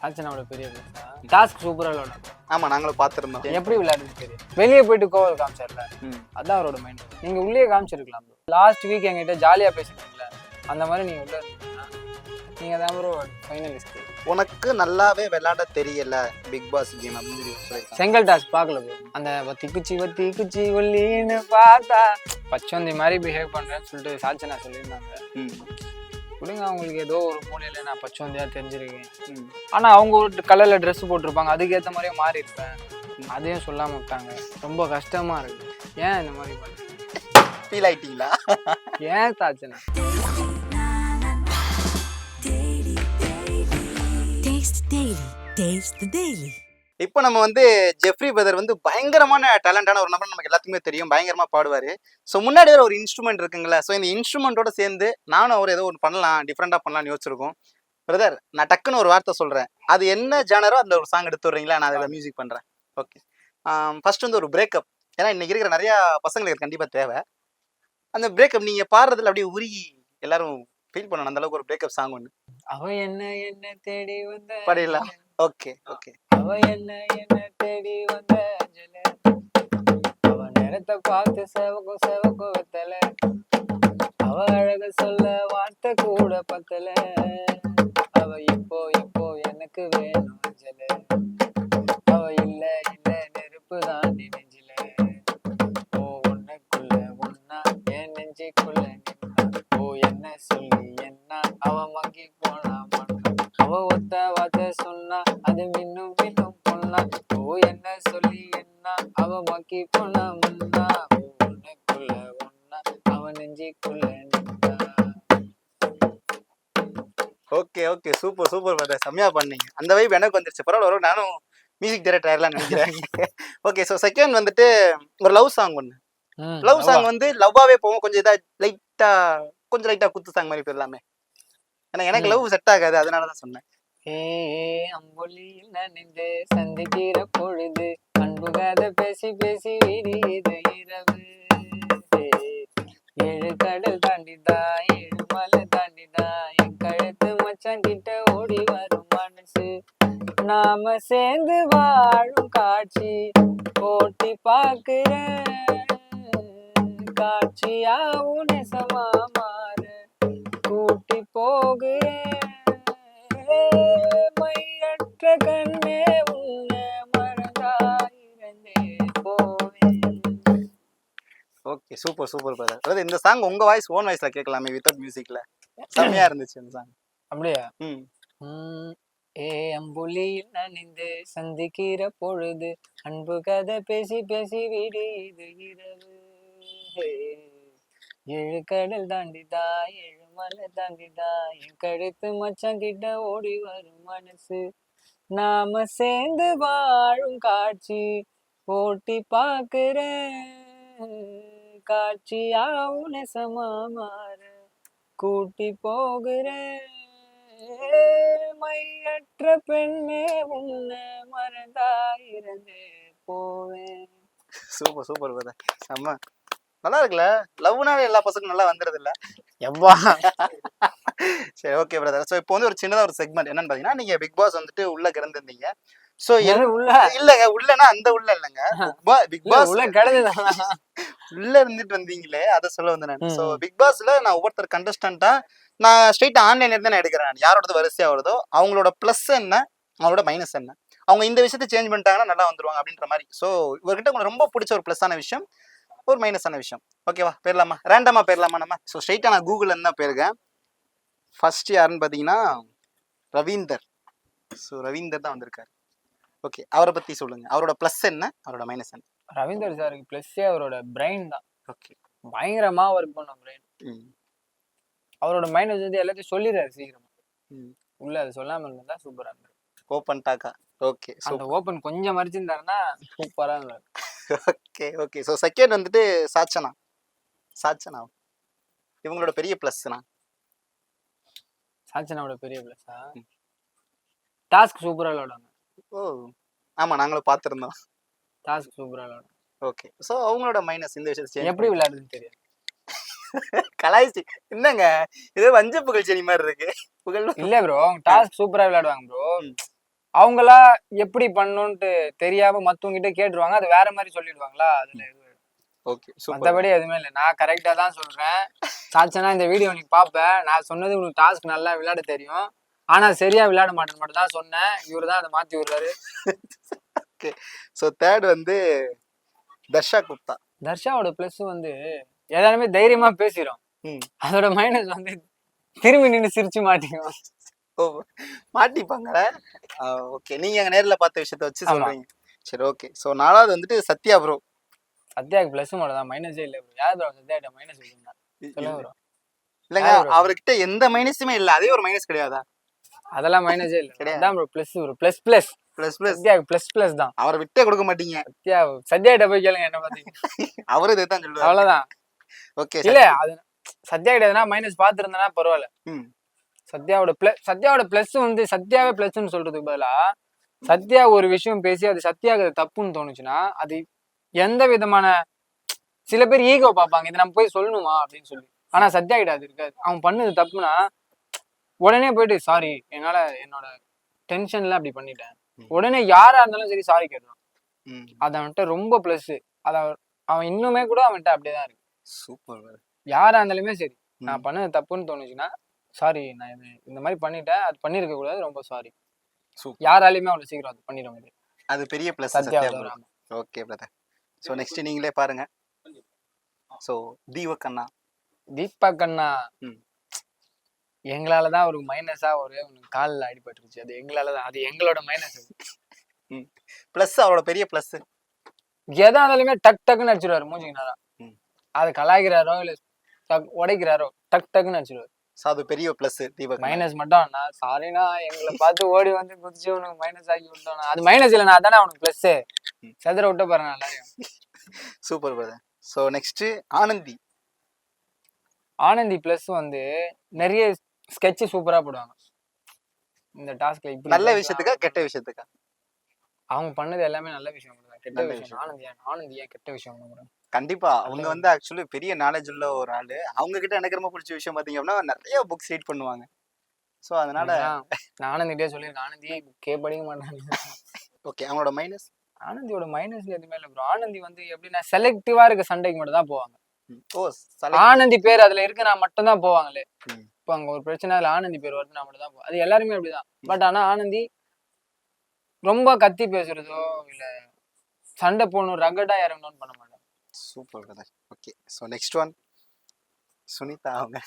சாச்சனாவோட பெரிய டாஸ்க் சூப்பரா விளையாடும் ஆமா நாங்களும் பார்த்துருந்தோம். எப்படி விளையாடுறது தெரியும் வெளியே போயிட்டு கோவல் காமிச்சார்ல. அதான் அவரோட மைண்ட் நீங்க உள்ளே காமிச்சிருக்கலாம் லாஸ்ட் வீக் என்கிட்ட ஜாலியா பேசிட்டீங்கல்ல அந்த மாதிரி நீங்க உள்ள இருந்தீங்கன்னா நீங்க தான் ப்ரோ ஃபைனலிஸ்ட் உனக்கு நல்லாவே விளையாட தெரியல பிக் பாஸ் கேம் அப்படின்னு சொல்லி செங்கல் டாஸ்க் பார்க்கல ப்ரோ அந்த வத்தி குச்சி வத்தி குச்சி ஒல்லின்னு பார்த்தா பச்சோந்தி மாதிரி பிஹேவ் பண்றேன்னு சொல்லிட்டு சாச்சனா சொல்லியிருந்தாங்க. ம். விடுங்க அவங்களுக்கு ஏதோ ஒரு மூலையில நான் பச்சோந்தியா தெரிஞ்சிருக்கேன் ம். ஆனா அவங்க ஒரு கலர்ல Dress போட்டிருப்பாங்க அதுக்கேற்ற மாதிரியே மாறி இருப்பேன் அதையும் சொல்லாம விட்டாங்க ரொம்ப கஷ்டமா இருக்கு ஏன் இந்த மாதிரி ஃபீல் ஆயிட்டீங்களா ஏன் Daily. Taste the Daily. இப்போ நம்ம வந்து ஜெஃப்ரி பிரதர் வந்து பயங்கரமான டேலண்டான ஒரு நபர் நமக்கு எல்லாத்துக்குமே தெரியும். பயங்கரமா பாடுவாரு. ஸோ முன்னாடி ஒரு இன்ஸ்ட்ருமெண்ட் இருக்குங்களா ஸோ இந்த இன்ஸ்ட்ருமெண்ட்டோட சேர்ந்து நானும் அவர் ஏதோ ஒன்று பண்ணலாம் டிஃப்ரெண்டாக பண்ணலாம்னு யோசிச்சிருக்கோம். பிரதர் நான் டக்குன்னு ஒரு வார்த்தை சொல்றேன். அது என்ன ஜானரோ அந்த ஒரு சாங் எடுத்து விட்றீங்களா? நான் அதில் மியூசிக் பண்றேன். ஓகே ஃபர்ஸ்ட் வந்து ஒரு பிரேக்கப் ஏன்னா இன்னைக்கு இருக்கிற நிறைய பசங்களுக்கு இது கண்டிப்பா தேவை. அந்த பிரேக்கப் நீங்க பாடுறதுல அப்படியே உருகி எல்லாரும் ஃபீல் பண்ணணும். அந்த அளவுக்கு ஒரு பிரேக்கப் சாங் ஒன்று அவ என்ன என்ன தேடி வந்த பாடிடலாம். Okay okay. அவ என்ன என்ன தேடி வந்த அஞ்சல? அவ நேரத்தை பார்த்து செவக்கும் செவக்கும் வெத்தல. அவ அழக சொல்ல வார்த்தை கூட பத்தல. அவ இப்போ இப்போ எனக்கு வேணும் அஞ்சல. சூப்பர் பிரதர் செம்மையா பண்ணீங்க. அந்த வைப் எனக்கு வந்துருச்சு. பரவாயில்ல வரும் நானும் மியூசிக் டைரக்டர் ஆயிரலாம் நினைக்கிறேன். ஓகே ஸோ செகண்ட் வந்துட்டு ஒரு லவ் சாங் ஒன்று லவ் சாங் வந்து லவ்வாவே போவோம் கொஞ்சம் இதா லைட்டா கொஞ்சம் லைட்டா குத்து சாங் மாதிரி போயிடலாமே ஏன்னா எனக்கு. லவ் செட் ஆகாது. அதனால தான் சொன்னேன். அம்புலியில் நனைந்து சந்திக்கிற பொழுது அன்பு கதை பேசி பேசி விரியுது இரவு. ஏழு கடல் தாண்டிதா நாம சேர்ந்து வாழும் காட்சி. போட்டி பார்க்கிறேன் காட்சியா உனசமா மாற. கூட்டி போகிறேன் மையற்ற கண்ணே உன்னை மறந்தாயிருந்தே போவேன். ஓகே சூப்பர் சூப்பர் பிரதர் அதாவது இந்த சாங் உங்க வாய்ஸ் ஓன் வாய்ஸ்ல கேட்கலாமே வித்தவுட் மியூசிக்ல செம்மையா இருந்துச்சு அந்த சாங் அப்படியா? ம். ஏ அம்புலியில் நனிந்து சந்திக்கிற பொழுது அன்பு கதை பேசி பேசி விடியுது இரவு. ஏழு கடல் தாண்டிதா ஏழு மலை தாண்டிதா என் கழுத்து மச்சான் கிட்ட ஓடி வரும் மனசு. நாம சேர்ந்து வாழும் காட்சி போட்டி பாக்குற காட்சியா உனசமா மாற கூட்டி போகிறேன் மையற்ற பெண்ணே உன்னை மறந்தாயிரந்தே போவேன். Super super brother. செம்ம. நல்லா இருக்குல்ல? லவ்னால எல்லா பசங்களும் நல்லா வந்துருது இல்ல எவ்வா? சரி ஓகே பிரதர். ஸோ இப்போ வந்து ஒரு சின்னதா ஒரு செக்மெண்ட் என்னன்னு பாத்தீங்கன்னா நீங்க பிக் பாஸ் வந்துட்டு உள்ள கிடந்திருந்தீங்க. ஸோ உள்ள. இல்லங்க உள்ளனா அந்த உள்ள இல்லைங்க. பிக் பாஸ் உள்ள கிடந்துதான் உள்ள இருந்துட்டு வந்தீங்களே அதை சொல்ல வந்தேன். ஸோ பிக் பாஸ்ல நான் ஒவ்வொருத்தர் கண்டஸ்டன்ட்டா நான் ஸ்ட்ரெயிட் ஆன்லைன்ல இருந்து நான் எடுக்கிறேன் நான். யாரோடது வரிசையா வருதோ அவங்களோட ப்ளஸ் என்ன அவங்களோட மைனஸ் என்ன. அவங்க இந்த விஷயத்தை சேஞ்ச் பண்ணிட்டாங்கன்னா நல்லா வந்துருவாங்க அப்படின்ற மாதிரி. ஸோ இவர்கிட்ட உங்களுக்கு ரொம்ப பிடிச்ச ஒரு ப்ளஸ்ஸான விஷயம் ஒரு மைனஸான விஷயம். ஓகேவா போயிடலாமா? ரேண்டமா போயிடலாமா நம்ம? ஸோ ஸ்ட்ரெயிட்டாக நான் கூகுளில் இருந்து தான் போயிருக்கேன். ஃபர்ஸ்ட் யாருன்னு பார்த்தீங்கன்னா ரவீந்தர். ஸோ ரவீந்தர் தான் வந்திருக்காரு. ஓகே அவரை பற்றி சொல்லுங்க. அவரோட ப்ளஸ் என்ன அவரோட மைனஸ் என்ன? ரவீந்தர் சாருக்கு பிளஸ்ஸே அவரோட பிரெயின் தான். ஓகே பயங்கரமா ஒர்க் பண்ண பிரெயின் ம். அவரோட மைண்ட் வந்து எல்லாத்தையும் சொல்லிடுறாரு சீக்கிரமா. ம். உள்ள அது சொல்லாம இருந்தா சூப்பரா இருந்தது ஓப்பன் டாக்கா ஓகே ஸோ அந்த ஓபன் கொஞ்சம் மறைச்சிருந்தாருன்னா சூப்பரா இருந்தாரு ஓகே ஓகே ஸோ செகண்ட் வந்துட்டு சாச்சனா? சாச்சனா? இவங்களோட பெரிய ப்ளஸ்னா சாச்சனாவோட பெரிய பிளஸா ம். டாஸ்க் சூப்பரா விளையாடுவாங்க ஓ ஆமாம் நாங்களும் பார்த்துருந்தோம். டாஸ்க் சூப்பரா விளையாடுவாங்க ஓகே ஸோ அவங்களோட மைனஸ் இந்த விஷயத்தை எப்படி change விளையாடுறதுன்னு தெரியாது. கலாய்ச்சி. என்னங்க? இது வஞ்ச புகழ் செடி மாதிரி இருக்கு புகழ் இல்ல ப்ரோ அவங்க டாஸ்க் சூப்பரா விளையாடுவாங்க ப்ரோ. அவங்களா எப்படி பண்ணணும்ட்டு தெரியாம மத்தவங்க கிட்ட கேட்டுருவாங்க. அது வேற மாதிரி சொல்லிடுவாங்களா? அதுல ஓகே மத்தபடி எதுவுமே இல்லை. நான் கரெக்டா தான் சொல்றேன். சாச்சனா இந்த வீடியோ நீ பாப்ப. நான் சொன்னது உனக்கு டாஸ்க் நல்லா விளையாட தெரியும். ஆனா சரியா விளையாட மாட்டேன்னு மட்டும் தான் சொன்னேன். இவரு தான் அதை மாத்தி விடுறாரு. ஓகே. ஸோ தேர்ட் வந்து தர்ஷா குப்தா. தர்ஷாவோட பிளஸ் வந்து எல்லாருமே தைரியமா பேசிடும். அதோட மைனஸ் வந்து திரும்பி நின்று சிரிச்சு மாட்டிக்கும். ஓ மாட்டிப்பாங்களே? ஓகே நீங்க அங்க நேர்ல பார்த்த விஷயத்த வச்சு. சொல்றீங்க. சரி ஓகே ஸோ நாலாவது வந்துட்டு சத்யா ப்ரோ சத்யாக்கு பிளஸ் மட்டும் தான் மைனஸே இல்லை bro. யார் ப்ரோ சத்யாட்ட மைனஸ் சொல்லுங்க bro. இல்லைங்க? அவர்கிட்ட எந்த மைனஸுமே இல்ல. அதே ஒரு மைனஸ் கிடையாதா? அதெல்லாம் மைனஸே இல்லை. கிடையாது. Bro plus bro plus plus plus plus சத்யாக்கு plus plus தான். அவரை விட்டே கொடுக்க மாட்டீங்க. சத்யா சத்யாட்ட போய் கேளுங்க என்ன பாத்தீங்க அவரு இதை தான் சொல்லுவாரு. அவ்வளவுதான். ஓகே இல்ல அது சத்யா கிட்ட எதனா மைனஸ் பாத்துருந்தனா பரவாயில்ல சத்யாவோட பிளஸ் சத்யாவோட பிளஸ் வந்து சத்யாவே பிளஸ்ன்னு சொல்றதுக்கு பதிலா சத்யா ஒரு விஷயம் பேசி அது சத்யாக்கு அது தப்புன்னு தோணுச்சுன்னா அது எந்த விதமான சில பேர் ஈகோ பார்ப்பாங்க இதை நம்ம போய் சொல்லணுமா அப்படின்னு சொல்லி. ஆனா சத்யா கிட்ட அது இருக்காது. அவன் பண்ணது தப்புனா உடனே போயிட்டு சாரி என்னால என்னோட டென்ஷன்ல அப்படி பண்ணிட்டேன். உடனே யாரா இருந்தாலும் சரி சாரி ம். அது அவன்கிட்ட ரொம்ப பிளஸ் அத அவன் இன்னுமே கூட அவன்கிட்ட அப்படியேதான் இருக்கு. சூப்பர் யாரா இருந்தாலுமே சரி. நான் ம். பண்ணது தப்புன்னு தோணுச்சுன்னா சாரி நான் இந்த மாதிரி பண்ணிட்டேன். அது பண்ணிருக்க கூடாது ரொம்ப சாரி யாராலையுமே அவ்வளவு சீக்கிரம் அது பண்ணிட முடியாது. அது பெரிய plus. Okay brother so next நீங்களே பாருங்க. ஸோ தீபக் அண்ணா. தீபக் அண்ணா. ம். எங்களாலதான் ஒரு மைனஸா ஒரு காலில் அடிபட்டுருச்சு. அது எங்களாலதான் அது எங்களோட மைனஸ் ப்ளஸ் அவரோட பெரிய ப்ளஸ் எதா இருந்தாலுமே டக் டக்குன்னு அடிச்சிருவாரு மூஞ்சிக்கு நேரா ம். அது கலாய்க்கிறாரோ இல்ல டக் உடைக்கிறாரோ டக் டக்குன்னு அடிச்சிருவாரு. ஸோ அது பெரிய ப்ளஸ் தீபக். மைனஸ் மட்டும் அண்ணா. சாரிண்ணா எங்களை பார்த்து ஓடி வந்து குதிச்சு உனக்கு மைனஸ் ஆக்கி விட்டோம்னா அது மைனஸ் இல்லைண்ணா. அதானே அவனுக்கு பிளஸ் ம். செதற விட்ட பாருங்க எல்லாரையும். Super brother so next Anandhi. Anandhi plus வந்து நிறைய ஸ்கெட்ச் சூப்பரா போடுவாங்க. இந்த டாஸ்க்ல இப்படி நல்ல. விஷயத்துக்கா கெட்ட விஷயத்துக்கா? அவங்க பண்ணது எல்லாமே நல்ல விஷயம் கெட்ட நல்ல விஷயம். விஷயம். ஆனந்தி ஏன் ஆனந்தி ஏன் கெட்ட விஷயம் கண்டிப்பா. அவங்க வந்து ஆக்சுவலி பெரிய நாலேஜ் உள்ள ஒரு ஆளு. அவங்க கிட்ட எனக்கு ரொம்ப பிடிச்ச விஷயம் பாத்தீங்க அப்படின்னா நிறைய புக்ஸ் ரீட் பண்ணுவாங்க. ஸோ அதனால நான் ஆனந்திட்டே சொல்லியிருக்கேன். ஆனந்தி புக்கே படிக்க மாட்டாங்க. ஓகே அவங்களோட மைனஸ் ஆனந்தியோட மைனஸ்ல எதுவுமே இல்லை ப்ரோ ஆனந்தி வந்து எப்படின்னா செலக்டிவா இருக்க சண்டைக்கு மட்டும் தான் போவாங்க ஓ ஆனந்தி பேர் அதுல இருக்கு நான் மட்டும் தான் போவாங்களே. இப்போ அங்க ஒரு பிரச்சனை அதுல ஆனந்தி பேர் வருது நான் மட்டும் தான் போவேன் அது எல்லாருமே அப்படிதான் பட் ஆனா ஆனந்தி ரொம்ப கத்தி பேசுறதோ இல்ல சண்டை போடணும் ரகடா இறங்கணும்னு பண்ண மாட்டாங்க. Super brother okay so next one Sunitha அவங்க.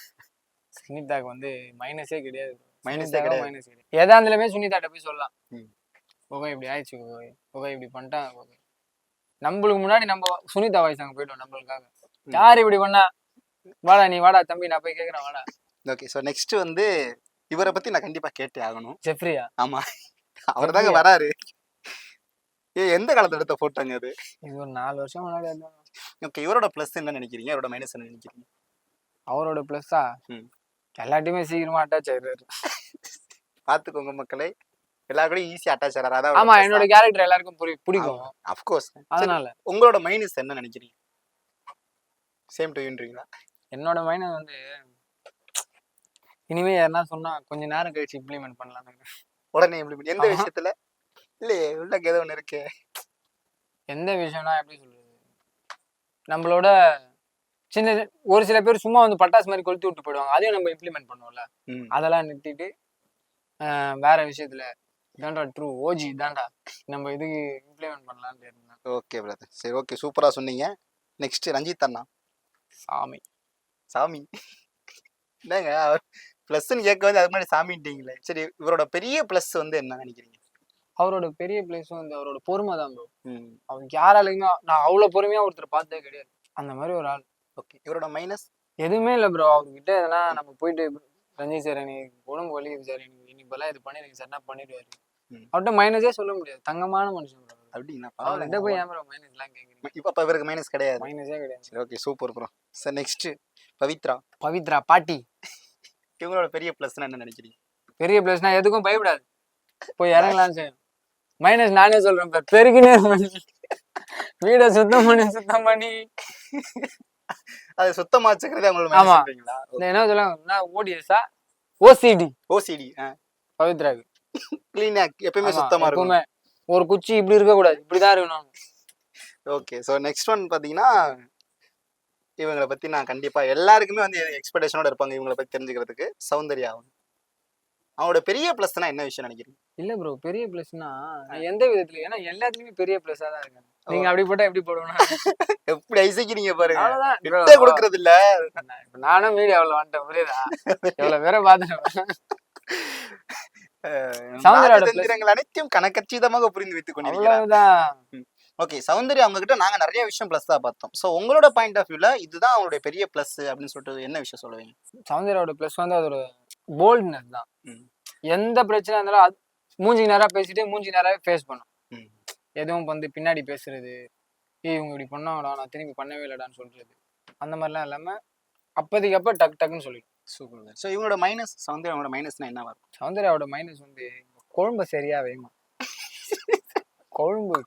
சுனிதாக்கு வந்து மைனஸே கிடையாது. மைனஸே கிடையாது. மைனஸ் கிடையாது. எதா இருந்தாலுமே சுனிதாட்ட போய் சொல்லலாம். ஓகே இப்படி ஆயிடுச்சு ஓகே ஓகே இப்படி பண்ணிட்டாங்க ஓகே நம்மளுக்கு முன்னாடி நம்ம சுனிதா வாய்ஸ் அங்க போயிட்டோம் நம்மளுக்காக. யார் இப்படி பண்ணா? வாடா நீ வாடா தம்பி நான் போய் கேக்குறேன் வாடா. ஓகே ஸோ நெக்ஸ்ட் வந்து இவரை பத்தி நான் கண்டிப்பா கேட்டே ஆகணும். ஜெஃப்ரியா? ஆமா. அவர் தாங்க வராரு. ஏ எந்த காலத்துல எடுத்த போட்டோங்க அது? இது ஒரு நாலு வருஷம் முன்னாடி. ஓகே இவரோட ப்ளஸ் என்ன நினைக்கிறீங்க? இவரோட மைனஸ் என்ன நினைக்கிறீங்க? அவரோட பிளஸ்ஸா ம். எல்லாத்தையுமே சீக்கிரமா அட்டாச் ஆயிடுறாரு. பாத்துக்கோங்க மக்களே. எல்லாரும் கூட ஈஸி அட்டாச் ஆறாரு அதான் ஆமா என்னோட கேரக்டர் எல்லாருக்கும் பிடிக்கும். அஃப்கோர்ஸ் அதனால. உங்களோட மைனஸ் என்ன நினைக்கிறீங்க? சேம் டு யூன்றீங்களா என்னோட மைனஸ் வந்து இனிமே யாருன்னா சொன்னா கொஞ்ச நேரம் கழிச்சு இம்ப்ளிமெண்ட் பண்ணலாம் உடனே implement. எந்த. விஷயத்துல? இல்லையே உள்ள ஏதோ ஒண்ணு இருக்கு. எந்த விஷயம்னா எப்படி சொல்றது? நம்மளோட சின்ன ஒரு சில பேர் சும்மா வந்து பட்டாசு மாதிரி கொளுத்தி விட்டு போயிடுவாங்க. அதையும் நம்ம இம்ப்ளிமெண்ட் பண்ணுவோம்ல. அதெல்லாம் நிறுத்திட்டு வேற விஷயத்துல இதான்டா ட்ரூ ஓஜி இதான்டா நம்ம இதுக்கு இம்ப்ளிமெண்ட் பண்ணலாம்னு இருந்தேன். ஓகே பிரதர் சரி ஓகே சூப்பரா சொன்னீங்க. நெக்ஸ்ட் ரஞ்சித் அண்ணா. சாமி. சாமி. என்னங்க? அவர் ப்ளஸ்ன்னு கேட்க வந்து அது மாதிரி சாமின்ட்டீங்களே. சரி இவரோட பெரிய ப்ளஸ் வந்து என்ன நினைக்கிறீங்க? அவரோட பெரிய பிளேஸ் வந்து அவரோட பொறுமை தான் ப்ரோ ம். அவருக்கு யாராலையுமே நான் அவ்வளவு பொறுமையா ஒருத்தர் பார்த்ததே கிடையாது. அந்த மாதிரி ஒரு ஆள். ஓகே இவரோட மைனஸ் எதுவுமே இல்லை ப்ரோ அவர்கிட்ட எதனா நம்ம போயிட்டு ரஞ்சித் சார் எனக்கு உடம்பு வலிக்குது சார் எனக்கு இன்னைக்கு இப்பெல்லாம் இது பண்ணிருங்க சார் என்ன பண்ணிடுவாரு. அவர்கிட்ட மைனஸே சொல்ல முடியாது. தங்கமான மனுஷன் ப்ரோ அப்படின்னா அவர்கிட்ட போய் ஏன் ப்ரோ மைனஸ் எல்லாம் கேட்குறீங்க இப்போ அப்போ இவருக்கு மைனஸ் கிடையாது. மைனஸே கிடையாது. சரி okay super bro sir next Pavithra. Pavithra பாட்டி. இவங்களோட பெரிய ப்ளஸ்னா என்ன நினைக்கிறீங்க? பெரிய பிளேஸ்னா எதுக்கும் பயப்படாது. போய் இறங்கலாம்னு செய்யும் மைனஸ் நானே சொல்றேன் இப்ப. பெருகினே வீடை சுத்தம் பண்ணி சுத்தம் பண்ணி. அது சுத்தமா வச்சுக்கிறதே அவங்களோட ஆமா. என்ன சொல்லுவாங்க ஓடிஎஸ்ஸா ஓசிடி ஓசிடி பவித்ராக்கு கிளீனா எப்பயுமே சுத்தமா இருக்கும் ஒரு குச்சி இப்படி இருக்க கூடாது இப்படிதான் இருக்கணும். ஓகே ஸோ நெக்ஸ்ட் ஒன் பார்த்தீங்கன்னா இவங்களை பத்தி நான் கண்டிப்பா எல்லாருக்குமே வந்து எக்ஸ்பெக்டேஷனோட இருப்பாங்க இவங்களை பத்தி தெரிஞ்சுக்கிறதுக்கு. சௌந்தர்யா அவங்களோட பெரிய ப்ளஸ்னா என்ன விஷயம் நினைக்கிறீங்க? இல்ல ப்ரோ பெரிய பிளஸ்னா எந்த விதத்துல ஏன்னா எல்லாத்துலயுமே பெரிய பிளஸ்ஸா தான் இருக்கு நீங்க அப்படி போட்டா எப்படி போடுவேன் எப்படி ஐசிக்கிறீங்க பாருங்க. அவ்வளவுதான் கொடுக்கறது இல்ல நானும் மீடியாவில் வந்துட்டேன் புரியுதா? எவ்வளவு பேரை plus- தந்திரங்கள் அனைத்தையும் கணக்கச்சிதமாக புரிந்து வைத்துக் கொண்டிருக்கிறார் ஓகே சௌந்தர்யா அவங்க கிட்ட நாங்க நிறைய விஷயம் பிளஸ் தான் பார்த்தோம். சோ உங்களோட பாயிண்ட் ஆஃப் வியூல இதுதான் அவங்களுடைய பெரிய பிளஸ் அப்படின்னு சொல்லிட்டு என்ன விஷயம் சொல்லுவீங்க? சௌந்தர்யாவோட ப்ளஸ் வந்து அதோட போல்ட்னஸ் தான். எந்த பிரச்சனை இருந்தாலும் மூஞ்சி நேரா பேசிட்டு மூஞ்சி நேராவே ஃபேஸ் பண்ணும். எதுவும் வந்து பின்னாடி பேசுறது ஏய் இவங்க இப்படி பண்ணாங்கடா நான் திரும்பி பண்ணவே இல்லடான்னு சொல்றது. அந்த மாதிரிலாம் இல்லாம அப்போதைக்கு அப்ப டக் டக்குன்னு சொல்லிடும். சூப்பர் ஸோ இவங்களோட மைனஸ் சௌந்தர்யாவோட மைனஸ்னா என்ன வரும் சௌந்தர்யாவோட மைனஸ் வந்து குழம்பு சரியா வேமா குழம்பு.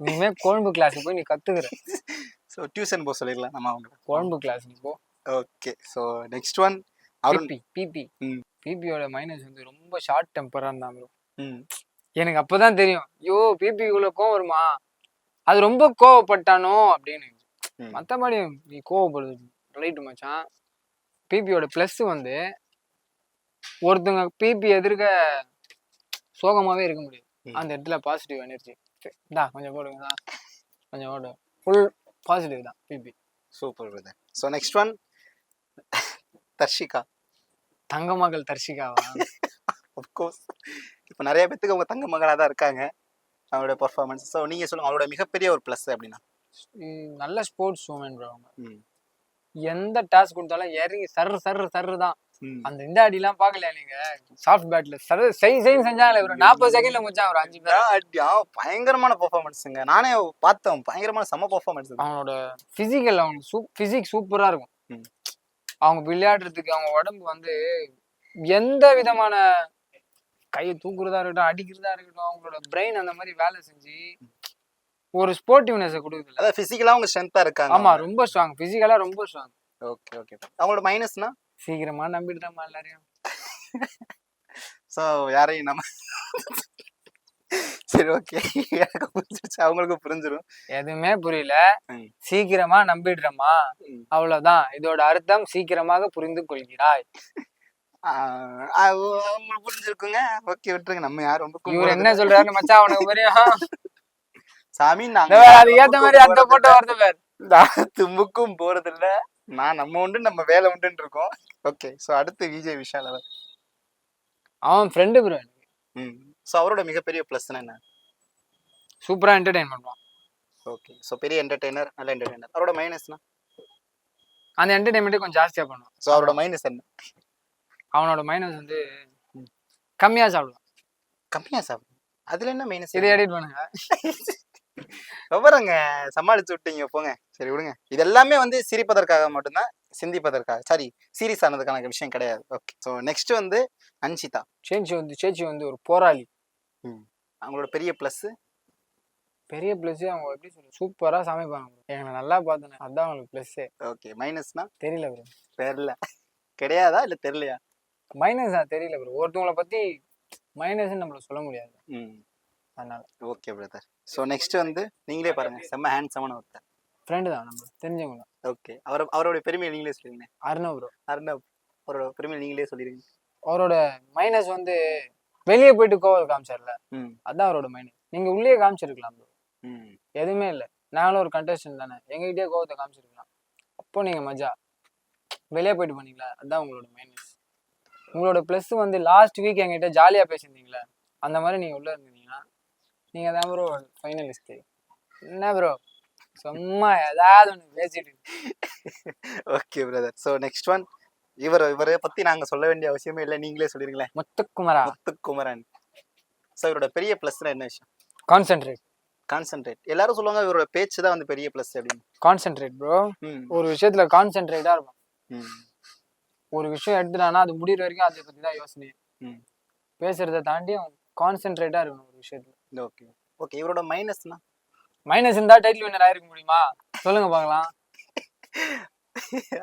இனிமே குழம்பு கிளாஸ் போய் நீ கத்துக்கிற. ஸோ டியூஷன் போக சொல்லிடலாம் நம்ம அவங்க குழம்பு கிளாஸ் நீ போ. Okay so next one BB BB. பிபியோட minus வந்து ரொம்ப ஷார்ட் டெம்பரா bro. ம். எனக்கு அப்பதான் தெரியும். ஐயோ பிபி இவ்வளவு கோவம் வருமா? அது ரொம்ப கோவப்பட்டானோ? அப்படின்னு. மத்தபடி நீ கோவப்படுது. ரைட்டு மச்சான். பிபியோட ப்ளஸ் வந்து ஒருத்தங்க பிபி எதிர்க்க சோகமாவே இருக்க முடியாது. ம். அந்த இடத்துல பாசிட்டிவ் எனர்ஜி இந்தா கொஞ்சம் போடுங்க கொஞ்சம் போடு ஃபுல் பாசிட்டிவ் தான் BB super brother so next one Dharshika தங்க மகள் தர்ஷிகாவா அஃப்கோர்ஸ் இப்போ நிறைய பேத்துக்கு அவங்க தங்க மகளாக தான் இருக்காங்க அவங்களோட பர்ஃபார்மன்ஸ் ஸோ நீங்கள் சொல்லுங்க அவங்களோட மிகப்பெரிய ஒரு ப்ளஸ் அப்படின்னா? நல்ல ஸ்போர்ட்ஸ் உமன் ப்ரோ அவங்க. எந்த டாஸ்க் கொடுத்தாலும் இறங்கி சர்ரு சர்ரு சர்ரு தான். அந்த இந்த அடிலாம் பார்க்கல நீங்க? சாஃப்ட் பேட்ல சர்ரு செய் செய்ன்னு செஞ்சாங்களே ஒரு நாற்பது செகண்ட்ல முடிச்சான் ஒரு அஞ்சு பேர். அடியா பயங்கரமான பெர்ஃபார்மன்ஸுங்க நானே பார்த்தேன் பயங்கரமான செம பெர்ஃபார்மன்ஸ் அவங்களோட பிசிக்கல் அவங்க சூப் பிசிக் சூப்பரா இருக்கும். அவங்க விளையாடுறதுக்கு அவங்க உடம்பு வந்து எந்த விதமான கையை தூக்குறதா இருக்கட்டும் அடிக்கிறதா இருக்கட்டும் அவங்களோட பிரெயின் அந்த மாதிரி வேலை செஞ்சு ஒரு ஸ்போர்ட்டிவ்னஸை கொடுக்குதுல்ல. அதாவது ஃபிசிக்கலாக அவங்க ஸ்ட்ரென்த்தாக இருக்காங்க ஆமா ரொம்ப ஸ்ட்ராங் பிசிக்கலா ரொம்ப ஸ்ட்ராங் ஓகே ஓகே அவங்களோட மைனஸ்னா சீக்கிரமா நம்பிடுறோமா எல்லாரையும். ஸோ யாரையும் நம்ம சரி ஓகே எனக்கு புரிஞ்சிருச்சு. அவங்களுக்கு புரிஞ்சிடும் எதுவுமே புரியல. சீக்கிரமா நம்பிடுறோமா. அவ்வளவுதான். இதோட அர்த்தம் சீக்கிரமாக புரிந்து கொள்கிறாய். அது அவங்களுக்கு புரிஞ்சிருக்குங்க. ஓகே விட்டுருங்க. நம்ம யாரும் ரொம்ப இவர் என்ன சொல்றாருன்னு மச்சான் அவனுக்கு புரியும். சாமி நாங்க அதுக்கு ஏத்த மாதிரி அந்த போட்டோ வருது பேர். தும்புக்கும் போறது இல்ல நான் நம்ம உண்டு நம்ம வேலை உண்டுன்னு இருக்கோம். ஓகே ஸோ அடுத்து விஜய் விஷால் அவன் ஃப்ரெண்டு ப்ரோ ஸோ அவரோட மிகப்பெரிய ப்ளஸ்னா என்ன? சூப்பரா என்டர்டைன் பண்ணுவான். ஓகே ஸோ பெரிய என்டர்டெய்னர் நல்ல என்டர்டெய்னர் அவரோட மைனஸ்னா அந்த என்டர்டைன்மெண்ட்டே கொஞ்சம் ஜாஸ்தியா பண்ணுவான். ஸோ அவரோட மைனஸ் என்ன? அவனோட மைனஸ் வந்து கம்மியா சாப்பிடுவான். கம்மியா சாப்பிடும் அதுல என்ன மைனஸ் இதை எடிட் பண்ணுங்க. விவரங்க சமாளிச்சு விட்டீங்க போங்க. சரி விடுங்க. இது எல்லாமே வந்து சிரிப்பதற்காக மட்டும்தான் சிந்திப்பதற்காக சாரி சீரியஸ் ஆனதுக்கான விஷயம் கிடையாது. ஓகே ஸோ நெக்ஸ்ட் வந்து அன்சிதா சேச்சி வந்து சேச்சி வந்து ஒரு போராளி. அவங்களோட பெரிய ப்ளஸ் பெரிய பிளஸ் அவங்க எப்படி சொல்ல சூப்பரா சமைப்பாங்க. எங்களை நல்லா பார்த்தேன். அதான் அவங்களுக்கு பிளஸ்ஸே ஓகே மைனஸ்னா தெரியல ப்ரோ தெரியல. கிடையாதா இல்ல தெரியலையா? மைனஸ் தெரியல ப்ரோ ஒருத்தவங்கள பத்தி மைனஸ் நம்மள சொல்ல முடியாது. அதனால. ஓகே பிரதர் ஸோ நெக்ஸ்ட் வந்து நீங்களே பாருங்க. செம்ம ஹேண்ட்ஸமான ஒருத்தர் ஃப்ரெண்டு தான் நம்ம. தெரிஞ்சவங்க தான். ஓகே அவர் அவரோட பெருமையை நீங்களே சொல்லுங்க அருணவ் ப்ரோ அருணா அவரோட பெருமையை நீங்களே சொல்லிருங்க. அவரோட மைனஸ் வந்து வெளியே போயிட்டு கோவல் காமிச்சார்ல. அதான் அவரோட மைனஸ் நீங்க உள்ளே காமிச்சிருக்கலாம் ப்ரோ எதுவுமே இல்லை. நாங்களும் ஒரு கண்டஸ்டன் தானே. எங்ககிட்டயே கோவத்தை காமிச்சிருக்கலாம். அப்போ நீங்க மஜா வெளியே போயிட்டு பண்ணீங்களா அதான் உங்களோட மைனஸ் உங்களோட ப்ளஸ் வந்து லாஸ்ட் வீக் எங்ககிட்ட ஜாலியாக பேசியிருந்தீங்களே அந்த மாதிரி நீங்கள் உள்ளே இருந்தீங்கன்னா நீங்கள் தான் ப்ரோ ஃபைனலிஸ்ட்டு என்ன ப்ரோ சும்மா ஏதாவது ஒன்று பேசிட்டு okay brother so next one இவர் இவரை பத்தி நாங்க சொல்ல வேண்டிய அவசியமே இல்லை. நீங்களே சொல்லிருங்களேன். முத்துக்குமரா. முத்துக்குமரன். ஸோ இவரோட பெரிய ப்ளஸ்னா என்ன விஷயம்? கான்சென்ட்ரேட் கான்சென்ட்ரேட் எல்லாரும் சொல்லுவாங்க இவரோட பேச்சு தான் வந்து பெரிய ப்ளஸ் அப்படின்னு. கான்சென்ட்ரேட் ப்ரோ ஒரு விஷயத்துல கான்சென்ட்ரேட்டாக இருக்கும் ம். ஒரு விஷயம் எடுத்துட்டானா அது முடிகிற வரைக்கும் அதை பற்றி தான் யோசனை ம். பேசுறதை தாண்டி அவன் கான்சென்ட்ரேட்டாக இருக்கணும் ஒரு விஷயத்துல. ஓகே ஓகே இவரோட மைனஸ்னா மைனஸ் இருந்தா டைட்டில் வின்னர் ஆயிருக்க முடியுமா? சொல்லுங்க பார்க்கலாம்.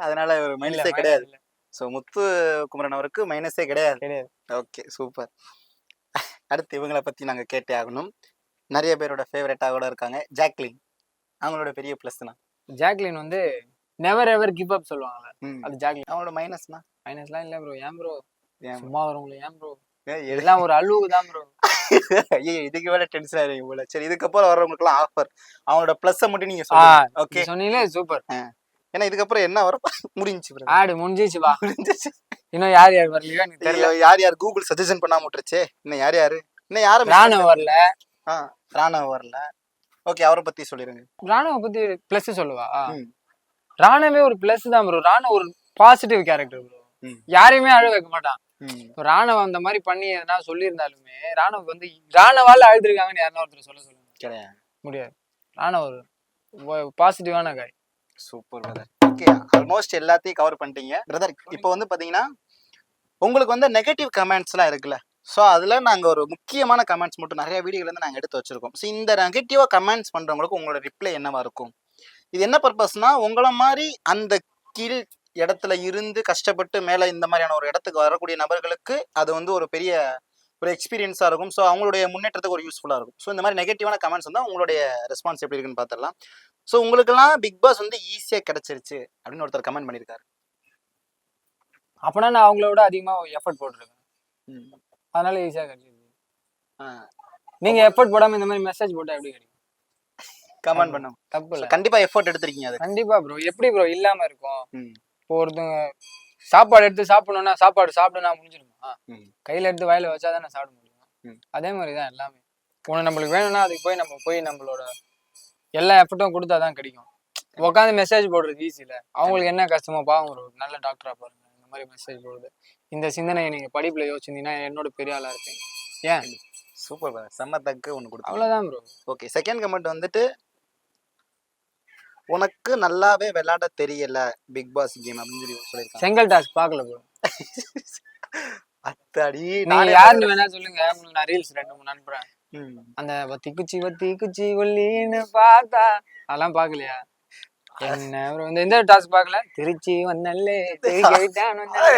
அதனால இவர் மைனஸே கிடையாது. ஸோ முத்து குமரன் அவருக்கு மைனஸே கிடையாது. கிடையாது. ஓகே சூப்பர் அடுத்து இவங்களை பத்தி நாங்க கேட்டே ஆகணும். நிறைய பேரோட ஃபேவரட்டாக கூட இருக்காங்க. ஜாக்லின் அவங்களோட பெரிய ப்ளஸ்னா ஜாக்லின் வந்து நெவர் எவர் கிவ் அப் சொல்லுவாங்கல்ல. அது ஜாக்லின் அவங்களோட மைனஸ்னா மைனஸ்லாம் இல்ல ப்ரோ ஏன் ப்ரோ சும்மா வரவங்கள ஏன் ப்ரோ எல்லாம் ஒரு அழுவுக்கு தான் ப்ரோ ஐயோ இதுக்கு மேல டென்ஷன் ஆயிருங்க போல. சரி இதுக்கப்புறம் வர்றவங்களுக்குலாம் ஆஃபர் அவங்களோட ப்ளஸ்ஸை மட்டும் நீங்க சொல்லுங்க. ஓகே சொன்னீங்களே சூப்பர் ஏன்னா இதுக்கப்புறம் என்ன வரும்? முடிஞ்சுச்சு. ஆடு முடிஞ்சிச்சு வா முடிஞ்சிச்சு இன்னும் யார் யார் வரலையோ எனக்கு தெரியல. யார் யார் கூகுள் சஜஷன் பண்ணாம விட்டுருச்சே? இன்னும் யார் யாரு? இன்னும் யாரும் ராணுவ வரல. ஆ ராணவ வரல. ஓகே அவரை பத்தி சொல்லிருங்க. ராணுவ பத்தி பிளஸ் சொல்லுவா. ராணுவே ஒரு பிளஸ் தான் ப்ரோ ராணுவ ஒரு பாசிட்டிவ் கேரக்டர் ப்ரோ. யாரையுமே அழ வைக்க மாட்டான். இப்போ ராணுவ அந்த மாதிரி பண்ணி எதனா சொல்லியிருந்தாலுமே ராணுவ வந்து ராணுவால அழுதுருக்காங்கன்னு யாருன்னா ஒருத்தர் சொல்ல சொல்லுங்க. கிடையாது. முடியாது. ராணுவ ஒரு பாசிட்டிவான காய். சூப்பர் பிரதர் ஓகே ஆல்மோஸ்ட் எல்லாத்தையும் கவர் பண்ணிட்டீங்க. பிரதர் இப்போ வந்து பாத்தீங்கன்னா உங்களுக்கு வந்து நெகட்டிவ் கமெண்ட்ஸ்லாம் இருக்குல்ல. ஸோ அதில் நாங்கள் ஒரு முக்கியமான கமெண்ட்ஸ் மட்டும் நிறைய வீடியோல இருந்து நாங்கள் எடுத்து வச்சிருக்கோம். ஸோ இந்த நெகட்டிவாக கமெண்ட்ஸ் பண்ணுறவங்களுக்கு உங்களோட ரிப்ளை என்னவா இருக்கும்? இது என்ன பர்பஸ்னா உங்களை மாதிரி அந்த கீழ் இடத்துல இருந்து கஷ்டப்பட்டு மேலே இந்த மாதிரியான ஒரு இடத்துக்கு வரக்கூடிய நபர்களுக்கு அது வந்து ஒரு பெரிய ஒரு எக்ஸ்பீரியன்ஸாக இருக்கும். ஸோ அவங்களுடைய முன்னேற்றத்துக்கு ஒரு யூஸ்ஃபுல்லாக இருக்கும். ஸோ இந்த மாதிரி நெகட்டிவான கமெண்ட்ஸ் வந்தால் உங்களுடைய ரெஸ்பான்ஸ் எப்படி இருக்குன்னு பார்த்துடலாம் ஸோ உங்களுக்கெல்லாம் பிக் பாஸ் வந்து ஈஸியாக கிடைச்சிருச்சு அப்படின்னு ஒருத்தர் கமெண்ட் பண்ணியிருக்காரு அப்பனா நான் அவங்கள விட அதிகமா எஃபர்ட் போட்டிருக்கேன். அதனால ஈஸியா கிடைச்சிது ஆ. நீங்க எஃபர்ட் போடாம இந்த மாதிரி மெசேஜ் போட்டா எப்படி கிடைக்கும்? கமெண்ட் பண்ணோம் தப்பு இல்ல. கண்டிப்பா எஃபோர்ட் எடுத்திருக்கீங்க அது கண்டிப்பா ப்ரோ எப்படி ப்ரோ இல்லாம இருக்கும். ம். இப்போ ஒருத்தவங்க சாப்பாடு எடுத்து சாப்பிடணும்னா சாப்பாடு சாப்பிடுனா முடிஞ்சிருமா? ம். கையில எடுத்து வாயில வச்சா தானே சாப்பிட முடியும். அதே மாதிரி தான் எல்லாமே. ஒன்று நம்மளுக்கு வேணும்னா அதுக்கு போய் நம்ம போய் நம்மளோட எல்லா எஃபர்ட்டும் கொடுத்தா தான் கிடைக்கும். உட்காந்து மெசேஜ் போடுறது ஈஸி இல்லை அவங்களுக்கு என்ன கஷ்டமோ பாவம் ஒரு நல்ல டாக்டரா பாருங்க. இந்த மாதிரி மெசேஜ் போடுறது. இந்த சிந்தனையை நீங்க படிப்புல யோசிச்சிருந்தீங்கன்னா என்னோட பெரிய ஆளா இருப்பீங்க. ஏன்? சூப்பர் செம்ம தக்கு ஒன்று கொடுத்தோம் அவ்வளவுதான் ப்ரோ ஓகே செகண்ட் கமெண்ட் வந்துட்டு உனக்கு நல்லாவே விளையாட தெரியல பிக் பாஸ் கேம் அப்படின்னு சொல்லி சொல்லியிருக்காங்க. செங்கல் டாஸ்க் பார்க்கல ப்ரோ அத்தாடி நானே யாருன்னு வேணா சொல்லுங்க. உங்களுக்கு நான் ரீல்ஸ் ரெண்டு மூணு அனுப்புறேன். அந்த வத்தி குச்சி வத்தி குச்சி ஒல்லின்னு பார்த்தா. அதெல்லாம் பார்க்கலையா? என்ன இந்த டாஸ்க் பார்க்கல? திருச்சி வந்தல்லே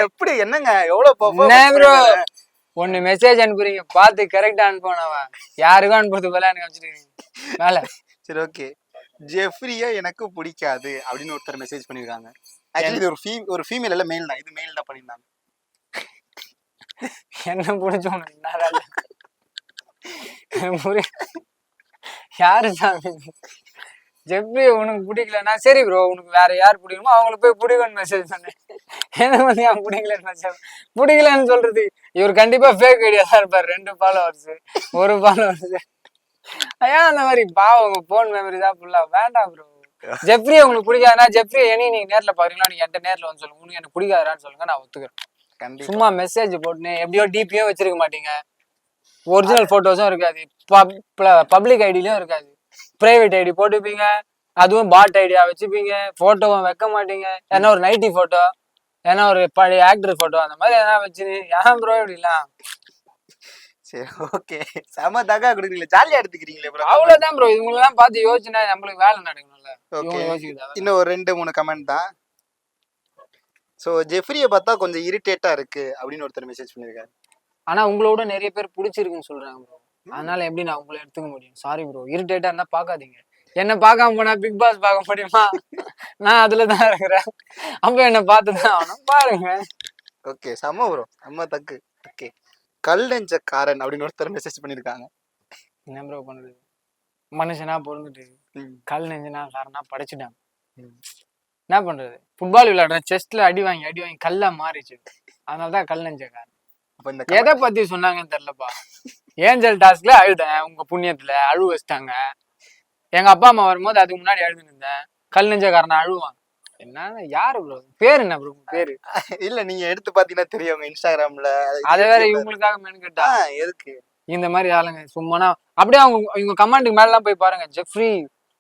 எப்படி என்னங்க? எவ்வளவு? ஒன்னு மெசேஜ் அனுப்புறீங்க. பார்த்து கரெக்டா அனுப்பனவா? யாருக்கும் அனுப்புறது போல எனக்கு அனுப்பிச்சிருக்கீங்க மேல. சரி ஓகே ஜெஃப்ரியா எனக்கு பிடிக்காது அப்படின்னு ஒருத்தர் மெசேஜ் பண்ணிருக்காங்க. ஆக்சுவலி இது ஒரு ஃபீ ஒரு ஃபீமேல் இல்ல மேல் தான். இது மேல் தான் பண்ணியிருந்தாங்க என்ன பிடிச்சோம் யாரு சாமி? ஜெப்ரி உனக்கு பிடிக்கலன்னா சரி ப்ரோ உனக்கு வேற யார் பிடிக்குமோ அவங்களுக்கு போய் பிடிக்கும்னு மெசேஜ் பண்ணேன் எனக்கு வந்து ஏன் பிடிக்கலன்னு மெசேஜ் பிடிக்கலன்னு சொல்றது இவர் கண்டிப்பா ஃபேக் ஐடியா தான் இருப்பார். ரெண்டு ஃபாலோவர்ஸ் ஒரு ஃபாலோவர்ஸ் ஏன் அந்த மாதிரி பாவம் உங்க போன் மெமரி தான் ஃபுல்லா வேண்டாம் ப்ரோ ஜெப்ரி உங்களுக்கு பிடிக்காதுன்னா ஜெப்ரி எனி நீங்க நேர்ல பாக்குறீங்களா? நீங்க என்கிட்ட நேர்ல வந்து சொல்லுங்க. உனக்கு எனக்கு பிடிக்காதான்னு சொல்லுங்க நான் ஒத்துக்கிறேன். சும்மா மெசேஜ் போட்டுன்னு எப்படியோ டிபியும் வச்சிருக்க மாட்டீங்க. ஒரிஜினல் போட்டோஸும் இருக்காது. பப்ளிக் ஐடிலையும் இருக்காது. பிரைவேட் ஐடி போட்டுப்பீங்க. அதுவும் பாட் ஐடியா வச்சுப்பீங்க. போட்டோவும் வைக்க மாட்டீங்க. ஏன்னா ஒரு நைட்டி போட்டோ ஏன்னா ஒரு பழைய ஆக்டர் போட்டோ அந்த மாதிரி எதனா வச்சு ஏன் ப்ரோ இப்படிலாம்? சரி ஓகே செம தகா கொடுக்குறீங்களே ஜாலியா எடுத்துக்கிறீங்களே ப்ரோ அவ்வளவுதான் ப்ரோ இவங்களெல்லாம் பார்த்து யோசிச்சுனா நம்மளுக்கு வேலை நடக்கணும்ல. ஓகே இன்னும் ஒரு ரெண்டு மூணு கமெண்ட் தான். ஸோ ஜெஃப்ரியை பார்த்தா கொஞ்சம் இரிட்டேட்டா இருக்கு அப்படின்னு ஒருத்தர் மெசேஜ் பண்ணியிருக்காரு ஆனா உங்களோட நிறைய பேர் பிடிச்சிருக்குன்னு சொல்றாங்க ப்ரோ அதனால எப்படி நான் உங்களை எடுத்துக்க முடியும்? சாரி ப்ரோ இரிட்டேட்டா இருந்தா பார்க்காதீங்க. என்ன பார்க்காம போனா பிக் பாஸ் பார்க்க முடியுமா? நான் அதுல தான் இருக்கிறேன். அப்ப என்ன பார்த்து தான் ஆகணும். பாருங்க. ஓகே செம்ம ப்ரோ செம்ம தக்கு. ஓகே கல் நெஞ்சக்காரன் அப்படின்னு ஒருத்தர் மெசேஜ் பண்ணியிருக்காங்க என்ன ப்ரோ பண்ணுறது மனுஷனா பிறந்துட்டு. கல் நெஞ்சுனா காரணா படைச்சிட்டாங்க. என்ன பண்றது? ஃபுட்பால் விளையாடுறேன் செஸ்ட்ல அடி வாங்கி அடி வாங்கி கல்லா மாறிச்சு. அதனால தான் கல் நெஞ்சக்காரன். அப்ப இந்த எதை பத்தி சொன்னாங்கன்னு தெரியலப்பா. ஏஞ்சல் டாஸ்க்ல அழுதேன். உங்க புண்ணியத்துல அழுவ வச்சிட்டாங்க. எங்க அப்பா அம்மா வரும்போது அதுக்கு முன்னாடி அழுது இருந்தேன். கல் நெஞ்சக்காரன் அழுவான். என்ன? யாரு ப்ரோ பேர் என்ன ப்ரோ பேரு? இல்ல நீங்க எடுத்து பாத்தீங்கன்னா தெரியும் இன்ஸ்டாகிராம்ல. அதை வேற இவங்களுக்காக மெனக்கிட்டா? ஆ, எதுக்கு? இந்த மாதிரி ஆளுங்க சும்மானா அப்படியே அவங்க இவங்க கமாண்டுக்கு மேலாம் போய் பாருங்க ஜெஃப்ரி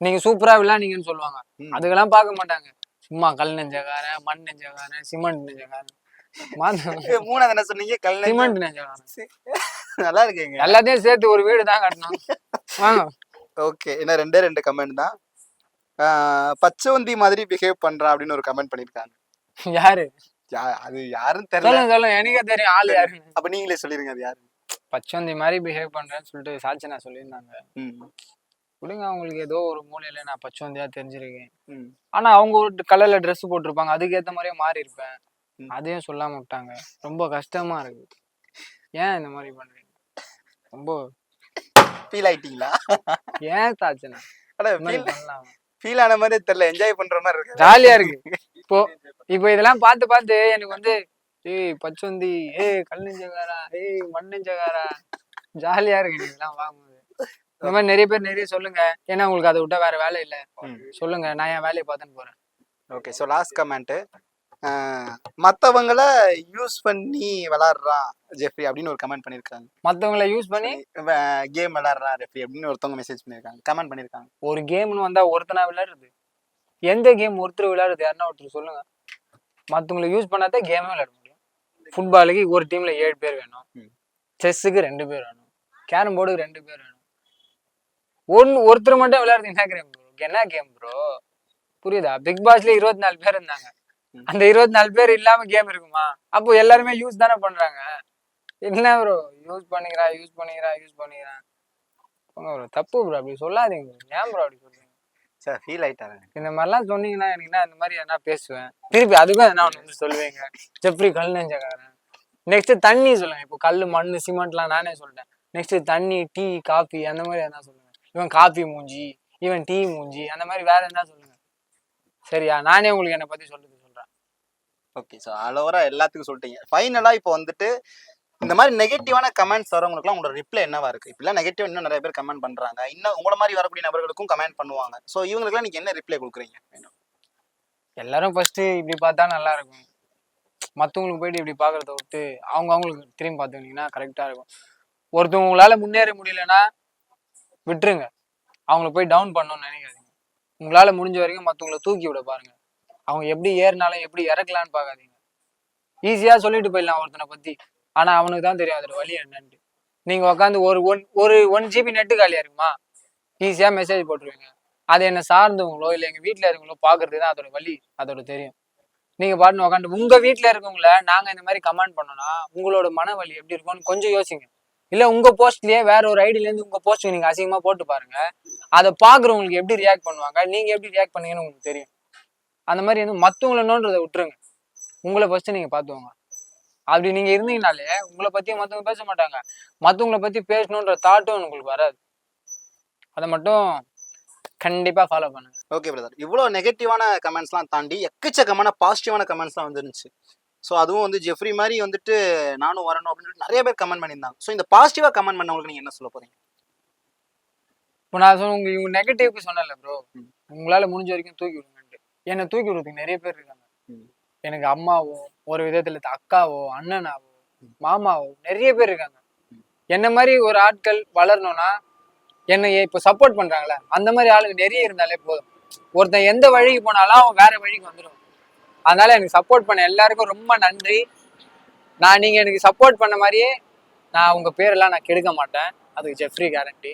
நீங்க சூப்பரா விளையாடுனீங்கன்னு சொல்லுவாங்க. அதுக்கெல்லாம் பார்க்க மாட்டாங்க. சும்மா கல் நெஞ்சக்காரன் மண் நெஞ்சக்காரன் சிமெண்ட் நெஞ்சக்காரன் மூணாவது என்ன சொன்னீங்க? கல் சிமெண்ட் நெஞ்சக்காரன் நல்லா இருக்கீங்க. எல்லாத்தையும் சேர்த்து ஒரு வீடு தான் கட்டணும். வாங்க. ஓகே என்ன ரெண்டே ரெண்டு கமெண்ட் தான்? பச்சவந்தி மாதிரி பிஹேவ் பண்றான் அப்படின்னு ஒரு கமெண்ட் பண்ணிருக்காங்க. யாரு? அது யாருன்னு தெரியல. சொல்லுங்க எனக்கே தெரியும். ஆள் யாரு? அப்ப நீங்களே சொல்லிருங்க அது யாரு பச்சோந்தி மாதிரி பிஹேவ் பண்றேன்னு சொல்லிட்டு சாட்சி நான் சொல்லியிருந்தாங்க விடுங்க அவங்களுக்கு ஏதோ ஒரு மூலையில நான் பச்சோந்தியா தெரிஞ்சிருக்கேன். ஆனா அவங்க ஒரு கலர்ல ட்ரெஸ் போட்டிருப்பாங்க. அதுக்கேத்த மாதிரியே மாறி இருப்பேன். அதையும் சொல்லாம விட்டாங்க. ரொம்ப கஷ்டமா இருக்கு. ஏன் இந்த மாதிரி பண்றீங்க? ரொம்ப ஃபீல் ஆயிட்டீங்களா? ஏன் சாச்சனா பண்ணலாம்? ஃபீல் ஆன மாதிரி தெரியல என்ஜாய் பண்ற மாதிரி இருக்கு. ஜாலியா இருக்கு. இப்போ இப்போ இதெல்லாம் பார்த்து பார்த்து எனக்கு வந்து ஏய் பச்சொந்தி ஏய் கல் நெஞ்சகாரா ஏய் மண் நெஞ்சகாரா ஜாலியா இருக்கு இதெல்லாம் வாங்கும்போது இந்த மாதிரி நிறைய பேர் நிறைய சொல்லுங்க. ஏன்னா உங்களுக்கு அதை விட்டா வேற வேலை இல்ல. சொல்லுங்க நான் என் வேலையை பார்த்துன்னு போறேன். ஓகே ஸோ லாஸ்ட் கமெண்ட் மற்றவங்கள யூஸ் பண்ணி விளாடுறான் ஜெஃப்ரி அப்படின்னு ஒரு கமெண்ட் பண்ணியிருக்காங்க மத்தவங்கள யூஸ் பண்ணி கேம் விளாடுறான் ரெஃப்ரி அப்படின்னு ஒருத்தவங்க மெசேஜ் பண்ணியிருக்காங்க கமெண்ட் பண்ணியிருக்காங்க ஒரு கேம்னு வந்தா ஒருத்தனா விளையாடுறது எந்த கேம் ஒருத்தர் விளையாடுறது யாருன்னா ஒருத்தர் சொல்லுங்க. மத்தவங்கள யூஸ் பண்ணாதான் கேமே விளையாட முடியும். ஃபுட்பாலுக்கு ஒரு டீம்ல ஏழு பேர் வேணும். செஸ்ஸுக்கு ரெண்டு பேர் வேணும். கேரம் போர்டுக்கு ரெண்டு பேர் வேணும். ஒன்னு ஒருத்தர் மட்டும் விளையாடுறது என்ன கேம் ப்ரோ என்ன கேம் ப்ரோ புரியுதா? பிக் பாஸ்ல இருபத்தி நாலு பேர் இருந்தாங்க. அந்த இருபத்தி நாலு பேர் இல்லாம கேம் இருக்குமா? அப்போ எல்லாருமே யூஸ் தானே பண்றாங்க. என்ன ப்ரோ யூஸ் பண்ணிக்கிறா யூஸ் பண்ணிக்கிறா யூஸ் பண்ணிக்கிறா. போங்க ப்ரோ தப்பு ப்ரோ அப்படி சொல்லாதீங்க. ஏன் ப்ரோ அப்படி சொல்றீங்க? சார் ஃபீல் ஆயிட்டாங்க இந்த மாதிரிலாம் சொன்னீங்கன்னா எனக்கு என்ன இந்த மாதிரி என்ன பேசுவேன்? திருப்பி அதுக்கும் என்ன ஒன்று வந்து சொல்லுவீங்க? ஜெப்ரி கல் நெஞ்சக்காரன் நெக்ஸ்ட் தண்ணி சொல்லுங்க. இப்போ கல் மண் சிமெண்ட்லாம் நானே சொல்லிட்டேன். நெக்ஸ்ட் தண்ணி டீ காஃபி அந்த மாதிரி என்ன சொல்லுங்க. இவன் காஃபி மூஞ்சி இவன் டீ மூஞ்சி அந்த மாதிரி வேற என்ன சொல்லுங்க. சரியா? நானே உங்களுக்கு என்னை பத்தி சொல்றேன். ஓகே ஸோ அலோவரா எல்லாத்துக்கும் சொல்லிட்டீங்க. ஃபைனலாக இப்போ வந்துட்டு இந்த மாதிரி நெகட்டிவான கமெண்ட்ஸ் வரவங்களுக்குலாம் உங்களோட ரிப்ளை என்னவா இருக்கு? இப்படிலாம் நெகட்டிவ் இன்னும் நிறைய பேர் கமெண்ட் பண்றாங்க. இன்னும் உங்களை மாதிரி வரக்கூடிய நபர்களுக்கும் கமெண்ட் பண்ணுவாங்க. ஸோ இவங்களுக்குலாம் நீங்க என்ன ரிப்ளை கொடுக்குறீங்க? எல்லாரும் ஃபர்ஸ்ட் இப்படி பார்த்தா நல்லா இருக்கும். மற்றவங்களுக்கு போயிட்டு இப்படி பார்க்கறத விட்டு அவங்க அவங்களுக்கு திரும்பி பார்த்துக்கிட்டீங்கன்னா கரெக்டாக இருக்கும். ஒருத்தவங்க உங்களால் முன்னேற முடியலன்னா விட்டுருங்க. அவங்கள போய் டவுன் பண்ணணும்னு நினைக்காதீங்க. உங்களால் முடிஞ்ச வரைக்கும் மற்றவங்கள தூக்கி விட பாருங்க. அவங்க எப்படி ஏறினாலும் எப்படி இறக்கலான்னு பார்க்காதீங்க. ஈஸியாக சொல்லிட்டு போயிடலாம் ஒருத்தனை பற்றி ஆனால் அவனுக்கு தான் தெரியும் அதோட வழி என்னன்ட்டு. நீங்கள் உட்காந்து ஒரு ஒன் ஒரு ஒன் ஜிபி நெட்டு காலியாக இருக்குமா? ஈஸியாக மெசேஜ் போட்டுருவீங்க. அது என்ன சார்ந்தவங்களோ இல்லை எங்கள் வீட்டில் இருக்கவங்களோ பார்க்குறது தான் அதோட வழி அதோட தெரியும். நீங்கள் பாட்டுன்னு உட்காந்து உங்கள் வீட்டில் இருக்கவங்கள நாங்கள் இந்த மாதிரி கமெண்ட் பண்ணோன்னா உங்களோட மன வலி எப்படி இருக்கும்னு கொஞ்சம் யோசிங்க. இல்லை உங்கள் போஸ்ட்லேயே வேற ஒரு ஐடியிலேருந்து உங்கள் போஸ்ட்டுக்கு நீங்கள் அசிங்கமாக போட்டு பாருங்கள் அதை பார்க்குறவங்களுக்கு எப்படி ரியாக்ட் பண்ணுவாங்க? நீங்கள் எப்படி ரியாக்ட் பண்ணீங்கன்னு உங்களுக்கு தெரியும். அந்த மாதிரி வந்து மத்தவங்கள நோன்றதை விட்டுருங்க. உங்களை ஃபர்ஸ்ட் நீங்க பாத்துக்கோங்க அப்படி நீங்க இருந்தீங்கனாலே உங்களை பத்தி மத்தவங்க பேச மாட்டாங்க. மத்தவங்கள பத்தி பேசணுன்ற தாட்டும் உங்களுக்கு வராது. அதை மட்டும் கண்டிப்பா ஃபாலோ பண்ணுங்க. ஓகே பிரதர் இவ்வளோ நெகட்டிவான கமெண்ட்ஸ்லாம் தாண்டி எக்கச்சக்கமான பாசிட்டிவான கமெண்ட்ஸ்லாம் வந்துருந்துச்சு. ஸோ அதுவும் வந்து ஜெஃப்ரி மாதிரி வந்துட்டு நானும் வரணும் அப்படின்னு சொல்லிட்டு நிறைய பேர் கமெண்ட் பண்ணியிருந்தாங்க. ஸோ இந்த பாசிட்டிவாக கமெண்ட் பண்ணவங்களுக்கு நீங்கள் என்ன சொல்ல போறீங்க? இப்போ நான் சொன்ன உங்க இவங்க நெகட்டிவ்க்கு சொன்னல ப்ரோ. உங்களால முடிஞ்ச வரைக்கும் தூக்கி விடுங்கன்ட்டு என்னை தூக்கி விடுறதுக்கு நிறைய பேர் இருக்காங்க. எனக்கு அம்மாவோ ஒரு விதத்துல அக்காவோ அண்ணனாவோ மாமாவோ நிறைய பேர் இருக்காங்க. என்ன மாதிரி ஒரு ஆட்கள் வளரணும்னா என்னை இப்போ சப்போர்ட் பண்றாங்களே அந்த மாதிரி ஆளுங்க நிறைய இருந்தாலே போதும். ஒருத்தன் எந்த வழிக்கு போனாலும் அவன் வேற வழிக்கு வந்துடும் அதனால எனக்கு சப்போர்ட் பண்ண எல்லாருக்கும் ரொம்ப நன்றி. நான் நீங்க எனக்கு சப்போர்ட் பண்ண மாதிரியே நான் உங்க பேரெல்லாம் நான் கெடுக்க மாட்டேன். அதுக்கு ஜெஃப்ரி கேரண்டி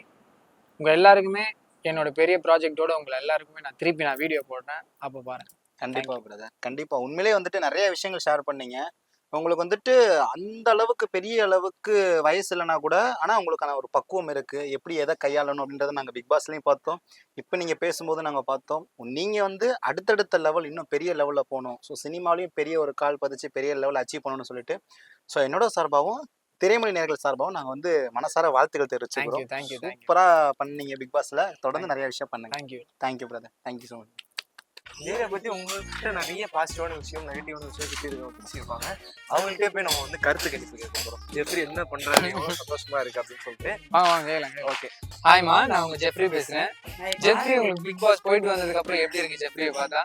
உங்க எல்லாருக்குமே என்னோட பெரிய ப்ராஜெக்டோட உங்களை எல்லாருக்குமே நான் திருப்பி நான் வீடியோ போடுறேன். அப்போ பாருங்க. கண்டிப்பா பிரதர் கண்டிப்பா. உண்மையிலேயே வந்துட்டு நிறைய விஷயங்கள் ஷேர் பண்ணீங்க. உங்களுக்கு வந்துட்டு அந்த அளவுக்கு பெரிய அளவுக்கு வயசு இல்லைனா கூட ஆனால் உங்களுக்கான ஒரு பக்குவம் இருக்கு. எப்படி எதை கையாளணும் அப்படின்றத நாங்கள் பிக் பாஸ்லேயும் பார்த்தோம். இப்போ நீங்கள் பேசும்போது நாங்கள் பார்த்தோம். நீங்கள் வந்து அடுத்தடுத்த லெவல் இன்னும் பெரிய லெவலில் போகணும். ஸோ சினிமாலையும் பெரிய ஒரு கால் பதிச்சு பெரிய லெவல் அச்சீவ் பண்ணணும்னு சொல்லிட்டு. ஸோ என்னோட சார்பாகவும் திரைமொழி நேர்கள் சார்பாகவும் நாங்க வந்து மனசார வாழ்த்துக்கள் தெரிவிச்சுக்கிறோம். தேங்க்யூ தேங்க்யூ தேங்க்யூ சூப்பரா பண்ணீங்க பிக் பாஸ்ல. தொடர்ந்து நிறைய விஷயம் பண்ணுங்க. Thank you thank you brother thank you so much நேரை பத்தி உங்ககிட்ட நிறைய பாசிட்டிவான விஷயம் நெகட்டிவான விஷயம் சுத்தி இருக்க பேசியிருப்பாங்க அவங்கள்ட்டே போய் நம்ம வந்து கருத்து கணிப்பு கேட்க போறோம். ஜெஃப்ரி என்ன பண்றாரு எவ்வளவு சந்தோஷமா இருக்கு அப்படின்னு சொல்லிட்டு. வாங்க வாங்க ஓகே ஹாய்மா நான் உங்க ஜெஃப்ரி பேசுறேன். ஜெஃப்ரி உங்களுக்கு பிக் பாஸ் போயிட்டு வந்ததுக்கு அப்புறம் எப்படி இருக்கு ஜெஃப்ரியை பார்த்தா?